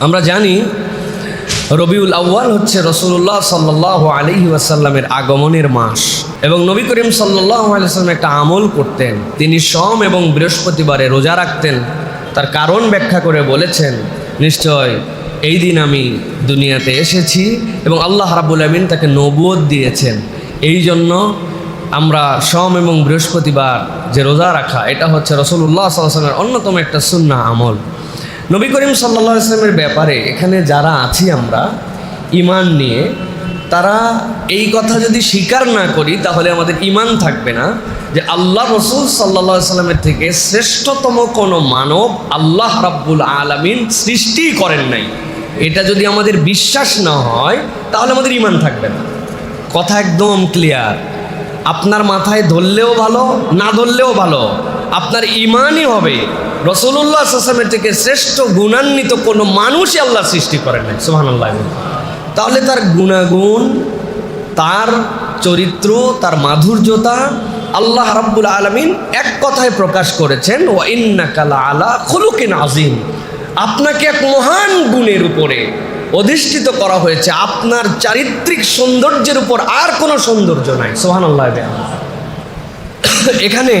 আমরা জানি রবিউল আউ্য়াল হচ্ছে রসুল্লাহ সাল্লাহ আলহি ওয়াসাল্লামের আগমনের মাস। এবং নবী করিম সাল্লাহ আলাইসাল্লাম একটা আমল করতেন। তিনি সম এবং বৃহস্পতিবারে রোজা রাখতেন। তার কারণ ব্যাখ্যা করে বলেছেন, নিশ্চয় এই দিন আমি দুনিয়াতে এসেছি এবং আল্লাহ রাবুল আমিন তাকে নবুয়ত দিয়েছেন। এই জন্য আমরা সম এবং বৃহস্পতিবার যে রোজা রাখা, এটা হচ্ছে রসুল্লাহ সাল্লামের অন্যতম একটা সুন্না আমল। নবী করিম সাল্লা ইসলামের ব্যাপারে এখানে যারা আছি আমরা ইমান নিয়ে, তারা এই কথা যদি স্বীকার না করি, তাহলে আমাদের ইমান থাকবে না যে আল্লাহ রসুল সাল্লা সাল্লামের থেকে শ্রেষ্ঠতম কোনো মানব আল্লাহ রাব্বুল আলমিন সৃষ্টি করেন নাই। এটা যদি আমাদের বিশ্বাস না হয়, তাহলে আমাদের ইমান থাকবে না। কথা একদম ক্লিয়ার আপনার মাথায় ধরলেও ভালো, না ধরলেও ভালো। আপনার ইমানই হবে। রসুল্লাহ আসলামের থেকে শ্রেষ্ঠ গুণান্বিত কোনো মানুষই আল্লাহ সৃষ্টি করেন নাই সোহান আল্লাহ তাহলে তার গুণাগুণ, তার চরিত্র, তার মাধুর্যতা আল্লাহ রাব্বুল আলমিন এক কথায় প্রকাশ করেছেন ও ইন্নাকালা আলা খুলুকিন আজিম আপনাকে এক মহান গুণের উপরে অধিষ্ঠিত করা হয়েছে। আপনার চারিত্রিক সৌন্দর্যের উপর আর কোনো সৌন্দর্য নাই সোহান আল্লাহ এখানে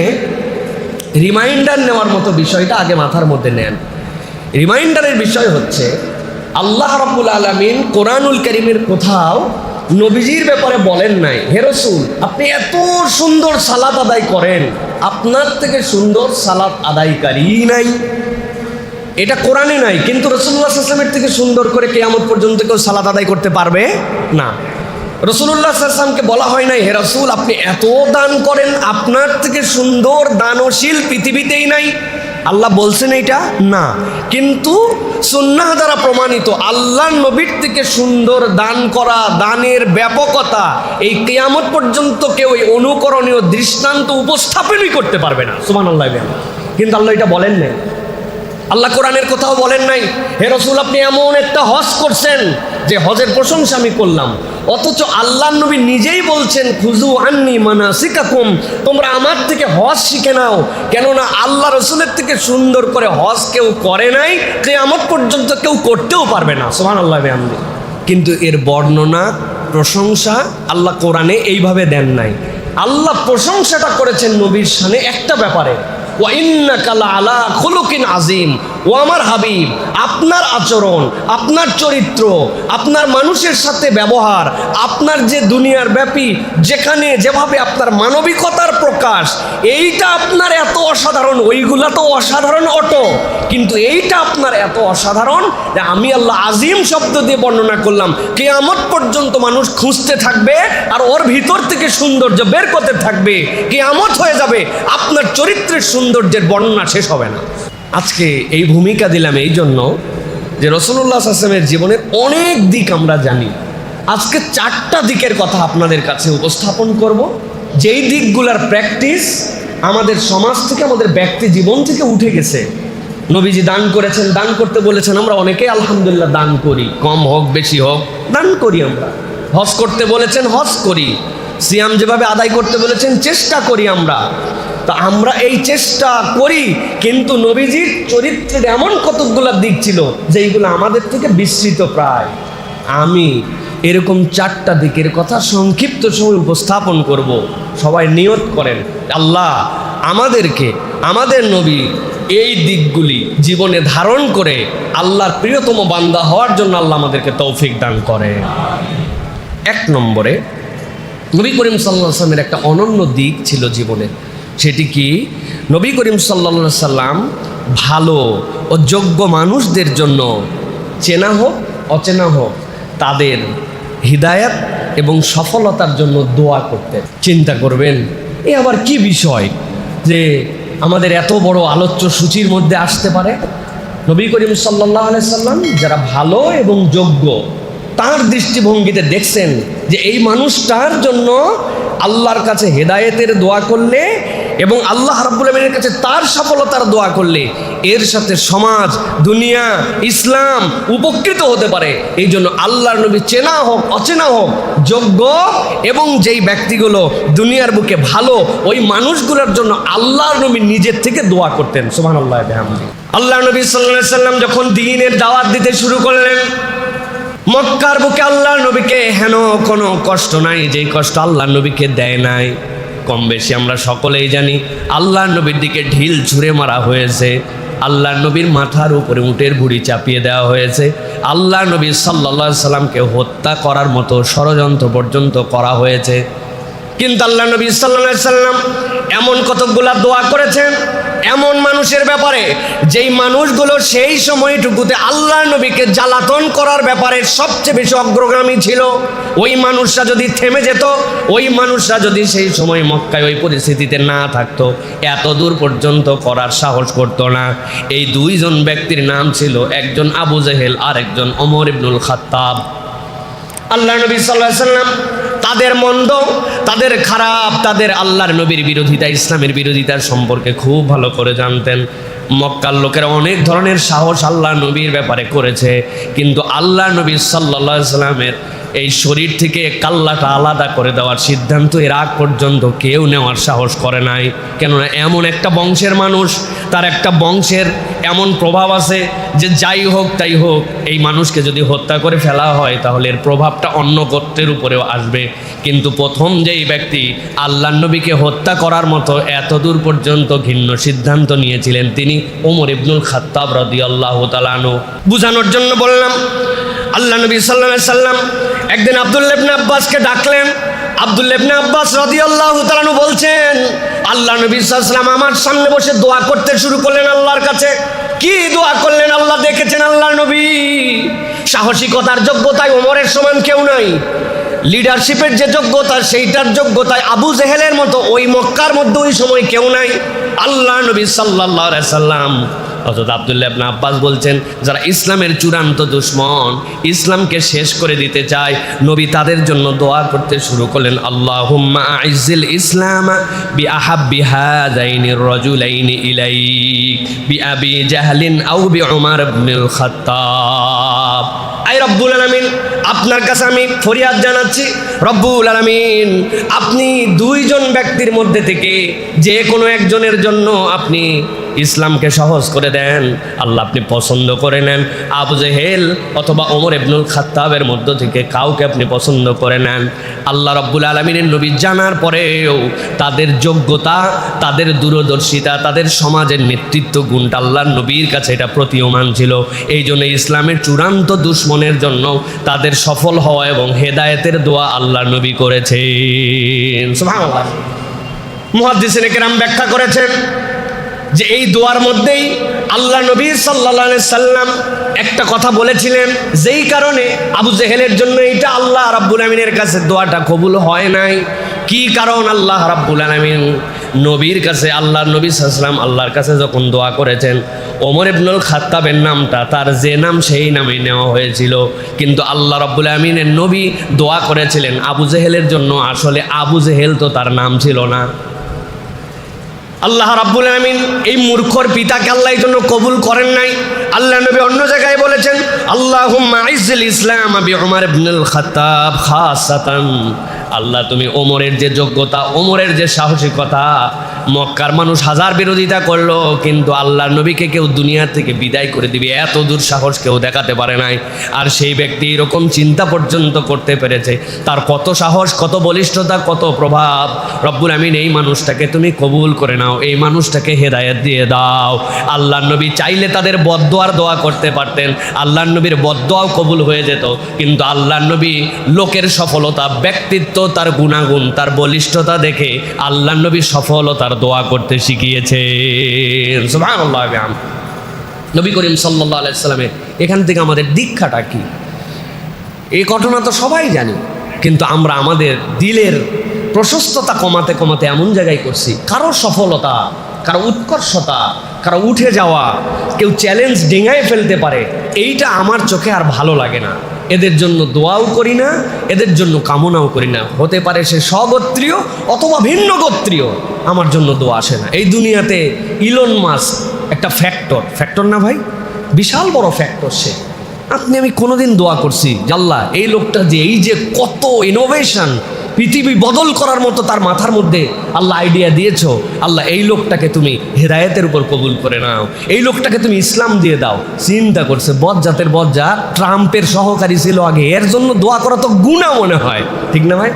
রিমাইন্ডার নেওয়ার মতো বিষয়টা আগে মাথার মধ্যে নেন। রিমাইন্ডারের বিষয় হচ্ছে, আল্লাহ রাব্বুল আলমিন কোরআনুল করিমের কোথাও নবীজির ব্যাপারে বলেন নাই, হে রসুল, আপনি এত সুন্দর সালাত আদায় করেন, আপনার থেকে সুন্দর সালাত আদায়কারী নাই। এটা কোরআনে নাই, কিন্তু রসুল্লাহ আসলামের থেকে সুন্দর করে কেয়ামত পর্যন্ত কেউ সালাদ আদায় করতে পারবে না। রসুল্লাহ আসলামকে বলা হয় নাই, হে রসুল, আপনি এত দান করেন, আপনার থেকে সুন্দর দানশীল পৃথিবীতেই নাই। আল্লাহ বলছেন এইটা না। কিন্তু সুন্নাহ দ্বারা প্রমাণিত আল্লাহ নবীর থেকে সুন্দর দান করা, দানের ব্যাপকতা, এই কেয়ামত পর্যন্ত কেউ এই অনুকরণীয় দৃষ্টান্ত উপস্থাপনই করতে পারবে না। সুমান আল্লাহ কিন্তু আল্লাহ এটা বলেন নাই। আল্লাহ কোরআনের কোথাও বলেন নাই, হে রসুল, আপনি এমন একটা হজ করছেন, যে হজের প্রশংসা আমি করলাম। অথচ আল্লাহ নবী নিজেই বলছেন খুজু আননি মানা শিকাকুম তোমরা আমার থেকে হজ শিখে নাও। কেননা আল্লাহ রসুলের থেকে সুন্দর করে হজ কেউ করে নাই যে আমার পর্যন্ত কেউ করতেও পারবে না। সোহান আল্লাহ আমি কিন্তু এর বর্ণনা, প্রশংসা আল্লাহ কোরআনে এইভাবে দেন নাই। আল্লাহ প্রশংসাটা করেছেন নবীর সানে একটা ব্যাপারে। আলা খুলুকিন আজিম ও আমার হাবিব, আপনার আচরণ, আপনার চরিত্র, আপনার মানুষের সাথে ব্যবহার, আপনার যে দুনিয়ার ব্যাপী, যেখানে যেভাবে আপনার মানবিকতার প্রকাশ, এইটা আপনার এত অসাধারণ, ওইগুলা তো অসাধারণ অটো। কিন্তু এইটা আপনার এত অসাধারণ যে আমি আল্লাহ আজিম শব্দ দিয়ে বর্ণনা করলাম, কেয়ামত পর্যন্ত মানুষ খুঁজতে থাকবে আর ওর ভিতর থেকে সৌন্দর্য বের করতে থাকবে। কেয়ামত হয়ে যাবে, আপনার চরিত্রের সৌন্দর্যের বর্ণনা শেষ হবে না। আজকে এই ভূমিকা দিলাম এই জন্য যে রসুল্লাহ আসলামের জীবনের অনেক দিক আমরা জানি। আজকে চারটা দিকের কথা আপনাদের কাছে উপস্থাপন করব। যেই দিকগুলার প্র্যাকটিস আমাদের সমাজ থেকে, আমাদের ব্যক্তি জীবন থেকে উঠে গেছে। নবীজি দান করেছেন, দান করতে বলেছেন, আমরা অনেকেই আলহামদুলিল্লাহ দান করি। কম হোক, বেশি হোক, দান করি আমরা। হজ করতে বলেছেন, হজ করি। সিয়াম যেভাবে আদায় করতে বলেছেন, চেষ্টা করি আমরা। তো আমরা এই চেষ্টা করি, কিন্তু নবীজির চরিত্রের এমন কতকগুলো দিক ছিল, যেইগুলো আমাদের থেকে বিস্তৃত প্রায়। আমি এরকম চারটা দিকের কথা সংক্ষিপ্ত সময় উপস্থাপন করব। সবাই নিয়ত করেন, আল্লাহ আমাদেরকে, আমাদের নবী এই দিকগুলি জীবনে ধারণ করে আল্লাহর প্রিয়তম বান্দা হওয়ার জন্য আল্লাহ আমাদেরকে তৌফিক দান করে এক নম্বরে, নবী করিম সাল্লা সাল্লামের একটা অনন্য দিক ছিল জীবনে। সেটি কি? নবী করিম সাল্লা সাল্লাম ভালো ও যোগ্য মানুষদের জন্য চেনা হোক, অচেনা হোক, তাদের হৃদায়ত এবং সফলতার জন্য দোয়া করতেন। চিন্তা করবেন, এ আবার কি বিষয় যে আমাদের এত বড় আলোচ্য সূচির মধ্যে আসতে পারে? নবী করিম সাল্লাহ সাল্লাম যারা ভালো এবং যোগ্য, তার দৃষ্টিভঙ্গিতে দেখছেন যে এই মানুষটার জন্য আল্লাহর কাছে হেদায়েতের দোয়া করলে এবং আল্লাহ রাব্বুল আলমিনের কাছে তার সফলতার দোয়া করলে এর সাথে সমাজ, দুনিয়া, ইসলাম উপকৃত হতে পারে। এই জন্য আল্লাহর নবী চেনা হোক, অচেনা হোক, যোগ্য এবং যেই ব্যক্তিগুলো দুনিয়ার বুকে ভালো, ওই মানুষগুলোর জন্য আল্লাহর নবী নিজের থেকে দোয়া করতেন। সুমান আল্লাহ আল্লাহ নবী সাল্লাহ সাল্লাম যখন দিনের দাওয়াত দিতে শুরু করলেন, মক্কার বুকে আল্লাহ নবীকে হেন কোনো কষ্ট নাই, যেই কষ্ট আল্লাহ নবীকে দেয় নাই। কম বেশি, আমরা সকলেই জানি আল্লাহ নবীর দিকে ঢিল ছুঁড়ে মারা হয়েছে। আল্লাহ নবীর মাথার উপরে উটের বুড়ি চাপিয়ে দেওয়া হয়েছে। আল্লাহ নবী সাল্লা সাল্লামকে হত্যা করার মতো ষড়যন্ত্র পর্যন্ত করা হয়েছে। কিন্তু আল্লাহ নবী সাল্লা সাল্লাম এমন কতকগুলা দোয়া করেছেন? এমন মানুষের ব্যাপারে যেই মানুষগুলো সেই সময়টুকুতে আল্লাহ নবীকে জ্বালাতন করার ব্যাপারে সবচেয়ে বেশি অগ্রগামী ছিল। ওই মানুষরা যদি থেমে যেত, ওই মানুষরা যদি সেই সময় মক্কায় ওই পরিস্থিতিতে না থাকতো, এত দূর পর্যন্ত করার সাহস করতো না। এই দুইজন ব্যক্তির নাম ছিল একজন আবু জেহেল আর একজন অমর ইবনুল খাত্তাব। আল্লাহ নবী সাল্লাহ সাল্লাম তাদের মন্দ, তাদের খারাপ, তাদের আল্লাহর নবীর বিরোধিতা, ইসলামের বিরোধিতার সম্পর্কে খুব ভালো করে জানতেন। মক্কার লোকেরা অনেক ধরনের সাহস আল্লাহ নবীর ব্যাপারে করেছে, কিন্তু আল্লাহ নবী সাল্লা সাল্লামের এই শরীর থেকে কাল্লাটা আলাদা করে দেওয়ার সিদ্ধান্ত এর আগ পর্যন্ত কেউ নেওয়ার সাহস করে নাই। কেননা এমন একটা বংশের মানুষ, তার একটা বংশের এমন প্রভাব আছে যে যাই হোক তাই হোক, এই মানুষকে যদি হত্যা করে ফেলা হয় তাহলে এর প্রভাবটা অন্য গোত্রের উপরেও আসবে। কিন্তু প্রথম যেই ব্যক্তি আল্লাহ নবীকে হত্যা করার মতো এত দূর পর্যন্ত ঘিন্ন সিদ্ধান্ত নিয়েছিলেন তিনি ওমর ইবনুল খাত্তাব রদি আল্লাহ তালানু বুঝানোর জন্য বললাম, আল্লাহ নবী সাল্লাহ সাল্লাম একদিন আবদুল্লেবনে আব্বাসকে ডাকলেন। আবদুল্লেবনে আব্বাস রদি আল্লাহ তালানু বলছেন, আল্লাহ নবী আমার সামনে বসে দোয়া করতে শুরু করলেন আল্লাহর কাছে। কি দোয়া করলেন আল্লাহ? দেখেছেন আল্লাহ নবী। সাহসিকতার যোগ্যতায় ওমরের সমান কেউ নাই। লিডারশিপের যে যোগ্যতা, সেইটার যোগ্যতায় আবু জেহেলের মতো ওই মক্কার মধ্যে ওই সময় কেউ নাই। আল্লাহ নবী সাল্লাহ সাল্লাম অর্থাৎ আবদুল্লাহ ইবনে আব্বাস বলছেন, যারা ইসলামের চূড়ান্ত দুশ্মন, ইসলামকে শেষ করে দিতে চায়, নবী তাদের জন্য দোয়া করতে শুরু করলেন, আল্লাহুম্মা আইজিল ইসলাম বি আহাব্বি হাযাইনির রাজুলাইনি ইলাইক বি আবি জাহলিন আও বি উমার ইবনুল খাত্তাব। আই রব্বুল আলামিন, আপনার কাছে আমি ফরিয়াদ জানাচ্ছি, রব্বুল আলামিন, আপনি দুইজন ব্যক্তির মধ্যে থেকে যে কোনো একজনের জন্য আপনি ইসলামকে সহজ করে দেন, আল্লাহ আপনি পছন্দ করে নেন। আবু জেহেল অথবা ওমর ইবনুল খাত্তাবের মধ্য থেকে কাউকে আপনি পছন্দ করে নেন। আল্লাহ রব্বুল আলমিনের নবী জানার পরেও তাদের যোগ্যতা, তাদের দূরদর্শিতা, তাদের সমাজের নেতৃত্ব গুণটা আল্লাহর নবীর কাছে এটা প্রতীয়মান ছিল। এই জন্য ইসলামের চূড়ান্ত দুশ্মনের জন্য তাদের সফল হওয়া এবং হেদায়েতের দোয়া আল্লাহ নবী সুবহানাল্লাহ। মুহাদ্দিসিনে কেরাম ব্যাখ্যা করেছেন যে এই দোয়ার মধ্যেই আল্লাহ নবী সাল্লা সাল্লাম একটা কথা বলেছিলেন, যেই কারণে আবু জেহেলের জন্য এইটা আল্লাহ রাব্বুল আমিনের কাছে দোয়াটা কবুল হয় নাই। কি কারণ আল্লাহ রাব্বুল আলমিন? নবীর কাছে আল্লাহ নবী সাল্লাম আল্লাহর কাছে যখন দোয়া করেছেন, ওমর ইবনুল খাত্তাবের নামটা তার যে নাম সেই নামে নেওয়া হয়েছিল। কিন্তু আল্লাহ রাব্বুল আমিনের নবী দোয়া করেছিলেন আবু জেহেলের জন্য, আসলে আবু জেহেল তো তার নাম ছিল না। আল্লাহ রাব্বুল আমিন এই মূর্খর পিতাকে আল্লাহ জন্য কবুল করেন নাই। আল্লাহ নবী অন্য জায়গায় বলেছেন আল্লাহ আইজুল ইসলাম আবি আমার খাত্তাব খাসাতান। আল্লাহ, তুমি ওমরের যে যোগ্যতা, ওমরের যে সাহসিকতা, মক্কার মানুষ হাজার বিরোধিতা করল, কিন্তু আল্লাহ নবীকে কেউ দুনিয়া থেকে বিদায় করে দিবে, এত দূর সাহস কেউ দেখাতে পারে নাই। আর সেই ব্যক্তি এরকম চিন্তা পর্যন্ত করতে পেরেছে। তার কত সাহস, কত বলিষ্ঠতা, কত প্রভাব। রব্বুল আমিন, এই মানুষটাকে তুমি কবুল করে নাও, এই মানুষটাকে হেদায়েত দিয়ে দাও। আল্লাহ নবী চাইলে তাদের বদোয়ার দোয়া করতে পারতেন আল্লাহ নবীর বদোয়াও কবুল হয়ে যেত, কিন্তু আল্লাহ নবী লোকের সফলতা, ব্যক্তিত্ব তার গুণাগুণ, তার বলিষ্ঠতা দেখে আল্লাহ নবী সফলতার দোয়া করতে শিখিয়েছে। নবী করিম সাল্লাহ আলাইসাল্লামের এখান থেকে আমাদের দীক্ষাটা কি? এই ঘটনা তো সবাই জানি, কিন্তু আমরা আমাদের দিলের প্রশস্ততা কমাতে কমাতে এমন জায়গায় করছি, কারও সফলতা, কারও উৎকর্ষতা, কারও উঠে যাওয়া, কেউ চ্যালেঞ্জ ডেঙায় ফেলতে পারে, এইটা আমার চোখে আর ভালো লাগে না। এদের জন্য দোয়াও করি না, এদের জন্য কামনাও করি না। হতে পারে সে স্বগোত্রীয় অথবা ভিন্ন গোত্রীয় আমার জন্য দোয়া আসে না। এই দুনিয়াতে ইলন মাস একটা ফ্যাক্টর ফ্যাক্টর না ভাই? বিশাল বড় ফ্যাক্টর সে। আপনি, আমি কোনোদিন দোয়া করছি জাল্লা এই লোকটা যে এই যে কত ইনোভেশন পৃথিবী বদল করার মতো তার মাথার মধ্যে আল্লাহ আইডিয়া দিয়েছ। আল্লাহ, এই লোকটাকে তুমি হেদায়েতের উপর কবুল করে নাও। এই লোকটাকে তুমি ইসলাম দিয়ে দাও। চিন্তা করছে বজ্জাতের বজ্জা ট্রাম্পের সহকারী ছিল আগে, এর জন্য দোয়া করা তো গুণা মনে হয়। ঠিক না ভাই?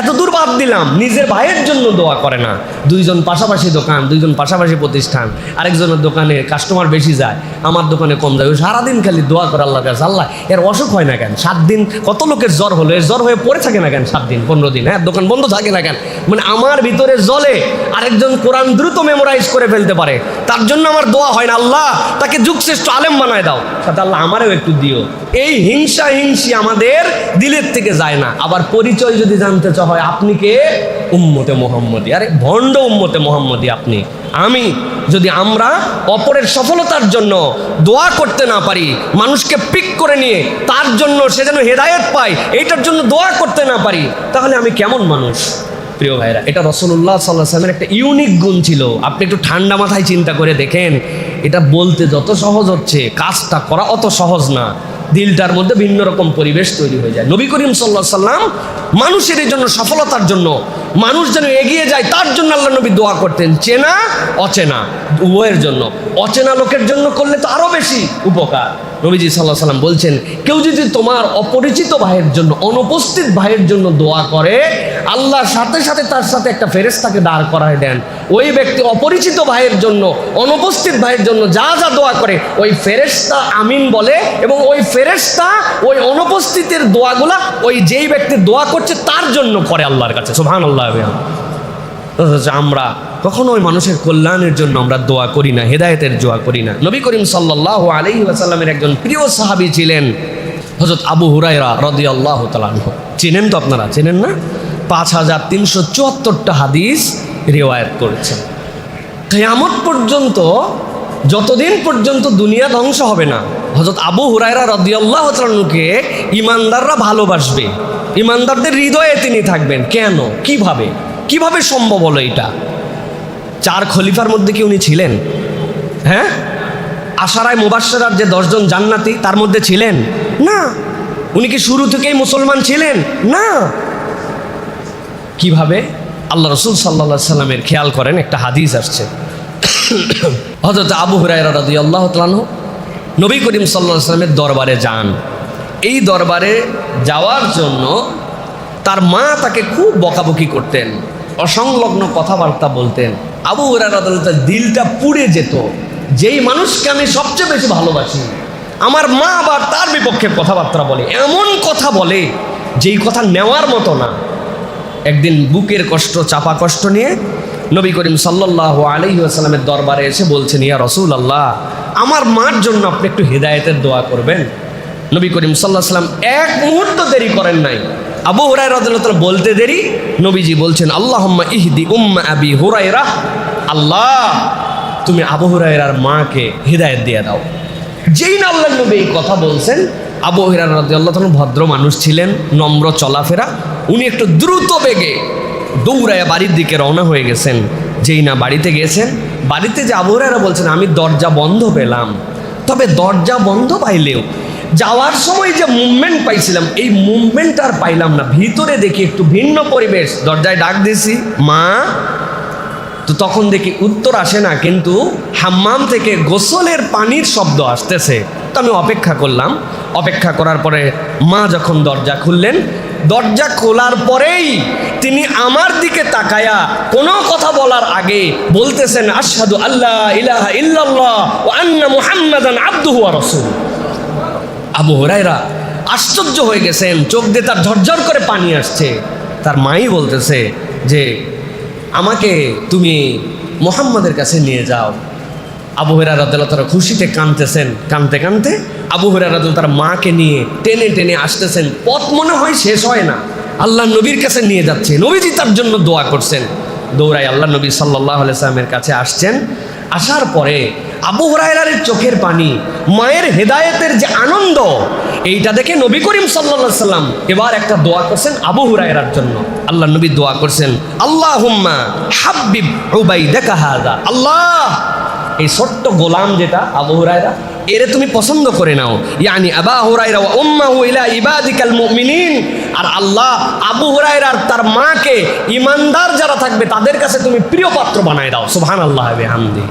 এত দূর বাদ দিলাম, নিজের ভাইয়ের জন্য দোয়া করে না। দুইজন পাশাপাশি দোকান, দুইজন পাশাপাশি প্রতিষ্ঠান, আরেকজনের দোকানে কাস্টমার বেশি যায়, আমার দোকানে কম যায়। সারাদিন খালি দোয়া করে আল্লাহ কাছে আল্লাহ, এর অসুখ হয় না কেন? সাত দিন কত লোকের জ্বর হলো? এর জ্বর হয়ে পড়ে থাকে না কেন সাত দিন, পনেরো দিন? হ্যাঁ দোকান বন্ধ থাকে না কেন? মানে আমার ভিতরে জলে আরেকজন কোরআন দ্রুত মেমোরাইজ করে ফেলতে পারে। তার জন্য আমার দোয়া হয় না। আল্লাহ, তাকে যুগশ্রেষ্ঠ আলেম বানায় দাও। সাথে আল্লাহ আমারও একটু দিও। এই হিংসা হিংসি আমাদের দিলের থেকে যায় না। আবার পরিচয় যদি জানতে চা হয়। আপনি কে? উম্মতে মোহাম্মদী। আরে ভণ্ড উম্মতে মোহাম্মদী আপনি। আমি যদি আমরা অপরের সফলতার জন্য দোয়া করতে না পারি, মানুষকে পিক করে নিয়ে তার জন্য সে যেন হেদায়ত পায়, এইটার জন্য দোয়া করতে না পারি, তাহলে আমি কেমন মানুষ? প্রিয় ভাইরা, এটা রসুল্লাহ সাল্লাহ সাল্লামের একটা ইউনিক গুণ ছিল। আপনি একটু ঠান্ডা মাথায় চিন্তা করে দেখেন, এটা বলতে যত সহজ হচ্ছে, কাজটা করা অত সহজ না। দিলটার মধ্যে ভিন্ন রকম পরিবেশ তৈরি হয়ে যায়। নবী করিম সাল্লাহ সাল্লাম মানুষের এই জন্য সফলতার জন্য, মানুষ যেন এগিয়ে যায়, তার জন্য আল্লাহ নবী দোয়া করতেন। চেনা, অচেনা, উভয়ের জন্য। অচেনা লোকের জন্য করলে তো আরও বেশি উপকার। নবীজি সাল্লাহ সাল্লাম বলছেন, কেউ যদি তোমার অপরিচিত ভাইয়ের জন্য, অনুপস্থিত ভাইয়ের জন্য দোয়া করে আল্লাহর সাথে সাথে তার সাথে একটা ফেরেস্তাকে দাঁড় করায় দেন। ওই ব্যক্তি অপরিচিত ভাইয়ের জন্য, অনুপস্থিত ভাইয়ের জন্য যা যা দোয়া করে, ওই ফেরেস্তা আমিন বলে এবং ওই ফেরেস্তা ওই অনুপস্থিতের দোয়াগুলা ওই যেই ব্যক্তি দোয়া করছে তার জন্য করে আল্লাহর কাছে। সুবহান আল্লাহ আমরা কখনো ওই মানুষের কল্যাণের জন্য আমরা দোয়া করি না, হেদায়েতের দোয়া করি না। নবী করিম সাল্লাহ আলী ওয়াসাল্লামের একজন প্রিয় সাহাবি ছিলেন হজরত আবু হুরাইরা রদি আল্লাহ তালানহ চেনেন তো আপনারা? চেনেন না? পাঁচ হাজার তিনশো চুয়াত্তরটা হাদিস রেওয়ায়ত করেছেন। কেয়ামত পর্যন্ত, যতদিন পর্যন্ত দুনিয়া ধ্বংস হবে না হজরত আবু হুরায়রা রদিয়াল্লাহ তালুকে ইমানদাররা ভালোবাসবে। ইমানদারদের হৃদয়ে তিনি থাকবেন। কেন? কীভাবে? কীভাবে সম্ভব হলো এটা? চার খলিফার মধ্যে কি উনি ছিলেন? হ্যাঁ? আশারায় মুবাসরার যে দশজন জান্নাতি, তার মধ্যে ছিলেন? না। উনি কি শুরু থেকেই মুসলমান ছিলেন? না। কীভাবে? আল্লাহ রসুল সাল্লা সাল্লামের খেয়াল করেন, একটা হাদিস আসছে। হজরত আবু হুরায়রা রাদি আল্লাহ তালাহ নবী করিম সাল্লাহ সাল্লামের দরবারে যান। এই দরবারে যাওয়ার জন্য তার মা তাকে খুব বকাবকি করতেন, অসংলগ্ন কথাবার্তা বলতেন। আবু হুরায়রা তার দিলটা পুড়ে যেত। যেই মানুষকে আমি সবচেয়ে বেশি ভালোবাসি, আমার মা আবার তার বিপক্ষে কথাবার্তা বলে, এমন কথা বলে যেই কথা নেওয়ার মতো না। একদিন বুকের কষ্ট, চাপা কষ্ট নিয়ে নবী করিম সাল্লাহ আলহি আসালামের দরবারে এসে বলছেন, ইয়া রসুল আল্লাহ আমার মার জন্য আপনি একটু হেদায়েতের দোয়া করবেন। নবী করিম সাল্লাহ সাল্লাম এক মুহূর্ত দেরি করেন নাই। আবু হুরাই রাদিয়াল্লাহু বলতে দেরি, নবীজি বলছেন আল্লাহ ইহদি উম্মা আবি হুরাইরা আল্লাহ, তুমি আবু হুরাইরার মাকে হৃদায়ত দিয়ে দাও। যেই না আল্লাহ নবী এই কথা বলছেন আবু হিরার রাদিয়াল্লাহু তাআলা ভদ্র মানুষ ছিলেন, নম্র চলাফেরা। উনি একটু দ্রুত বেগে দৌড়ায় বাড়ির দিকে রওনা হয়ে গেছেন। যেই না বাড়িতে গেছেন, বাড়িতে যে আবু বলছেন, আমি দরজা বন্ধ পেলাম। তবে দরজা বন্ধ পাইলেও, যাওয়ার সময় যে মুভমেন্ট পাইছিলাম, এই মুভমেন্ট আর পাইলাম না। ভিতরে দেখি একটু ভিন্ন পরিবেশ। দরজায় ডাক দিছি, মা, তো তখন দেখি উত্তর আসে না, কিন্তু হাম্মাম থেকে গোসলের পানির শব্দ আসতেছে। তো আমি অপেক্ষা করলাম। অপেক্ষা করার পরে মা যখন দরজা খুললেন, দরজা খোলার পরেই তিনি আমার দিকে তাকায়া কোনো কথা বলার আগে বলতেছেন, আশহাদু আল্লাহ ইলাহা ইল্লাল্লাহ ও আন্না মুহাম্মাদান আব্দুহু ওয়া রাসূল আবু হুরাইরা আশ্চর্য হয়ে গেছেন, চোখ দিয়ে তার ঝরঝর করে পানি আসছে। তার মাই বলতেছে যে, আমাকে তুমি মোহাম্মদের কাছে নিয়ে যাও। আবু হেরা রাদুল্লাহ তারা খুশিতে কানতেছেন কানতে কানতে আবু হেরা রাদুল তার মাকে নিয়ে টেনে টেনে আসতেছেন। পথ মনে হয় শেষ হয় না। আল্লাহ নবীর কাছে নিয়ে যাচ্ছে নবীজি তার জন্য দোয়া করছেন। দৌড়াই আল্লাহ নবী সাল্লাহ সাল্লামের কাছে আসছেন। আসার পরে আবু হরাইরারের চোখের পানি, মায়ের হেদায়েতের যে আনন্দ, এইটা দেখে নবী করিম সাল্লা সাল্লাম এবার একটা দোয়া করছেন আবু হুরায়রার জন্য। আল্লাহ নবী দোয়া করছেন আল্লাহ হাব্বিব উবাই দেখা আল্লাহ এই ছোট্ট গোলাম যেটা আবু হুরায়রা, এরে তুমি পছন্দ করে নাও। ইয়ানি আবা হুরায়রা ওয়া উম্মাহু ইলা ইবাদিকাল মুমিনিন। আর আল্লাহ আবু হুরায়রা আর তার মাকে ইমানদার যারা থাকবে, তাদের কাছে তুমি প্রিয় পাত্র বানায় দাও। সুবহানাল্লাহ বিহামদি।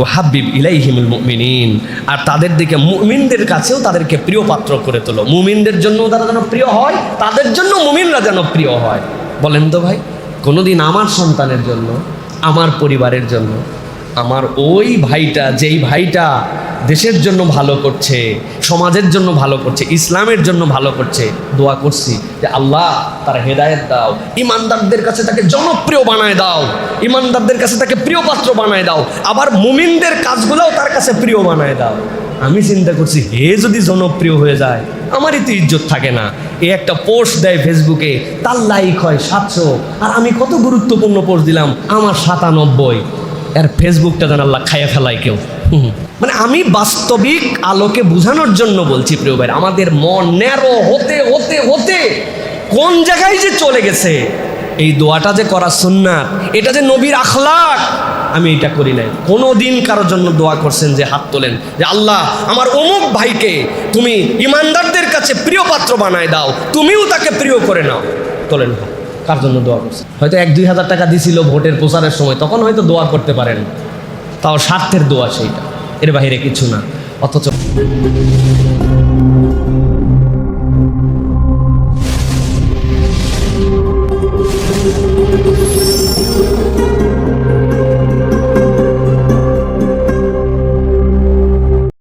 ও হাব্বিব ইলাইহিমুল মুমিনিন। আর তাদের দিকে মুমিনদের কাছেও তাদেরকে প্রিয় পাত্র করে তোলো। মুমিনদের জন্য তারা যেন প্রিয় হয়, তাদের জন্য মুমিনরা যেন প্রিয় হয়। বলেন তো ভাই, কোনোদিন আমার সন্তানের জন্য, আমার পরিবারের জন্য আমার ওই ভাইটা, যেই ভাইটা দেশের জন্য ভালো করছে, সমাজের জন্য ভালো করছে, ইসলামের জন্য ভালো করছে, দোয়া করছি যে আল্লাহ তার হেদায়েত দাও, ইমানদারদের কাছে তাকে জনপ্রিয় বানায় দাও, ইমানদারদের কাছে তাকে প্রিয় পাত্র বানায় দাও, আবার মুমিনদের কাজগুলোও তার কাছে প্রিয় বানায় দাও। আমি চিন্তা করছি, হে যদি জনপ্রিয় হয়ে যায়, আমারই তো ইজ্জত থাকে না। এ একটা পোস্ট দেয় ফেসবুকে তার লাইক হয় সাতশো, আর আমি কত গুরুত্বপূর্ণ পোস্ট দিলাম, আমার সাতানব্বই। আর ফেসবুকটা যেন আল্লাহ খাইয়ে ফেলায় কেউ হুম। মানে আমি বাস্তবিক আলোকে বোঝানোর জন্য বলছি প্রিয় ভাই আমাদের মন ন্যারো হতে হতে হতে কোন জায়গায় যে চলে গেছে এই দোয়াটা যে করা সুন্নাত এটা যে নবীর আখলাক আমি এটা করি নাই কোনো দিন কারোর জন্য দোয়া করছেন যে হাত তোলেন যে আল্লাহ আমার অমুক ভাইকে তুমি ইমানদারদের কাছে প্রিয় পাত্র বানায় দাও তুমিও তাকে প্রিয় করে নাও তোলেন। কার জন্য দোয়া করছে? হয়তো এক দুই হাজার টাকা দিছিল ভোটের প্রচারের সময়, তখন হয়তো দোয়া করতে পারেন। তাও স্বার্থের দোয়া সেইটা। এর বাহিরে কিছু না। অথচ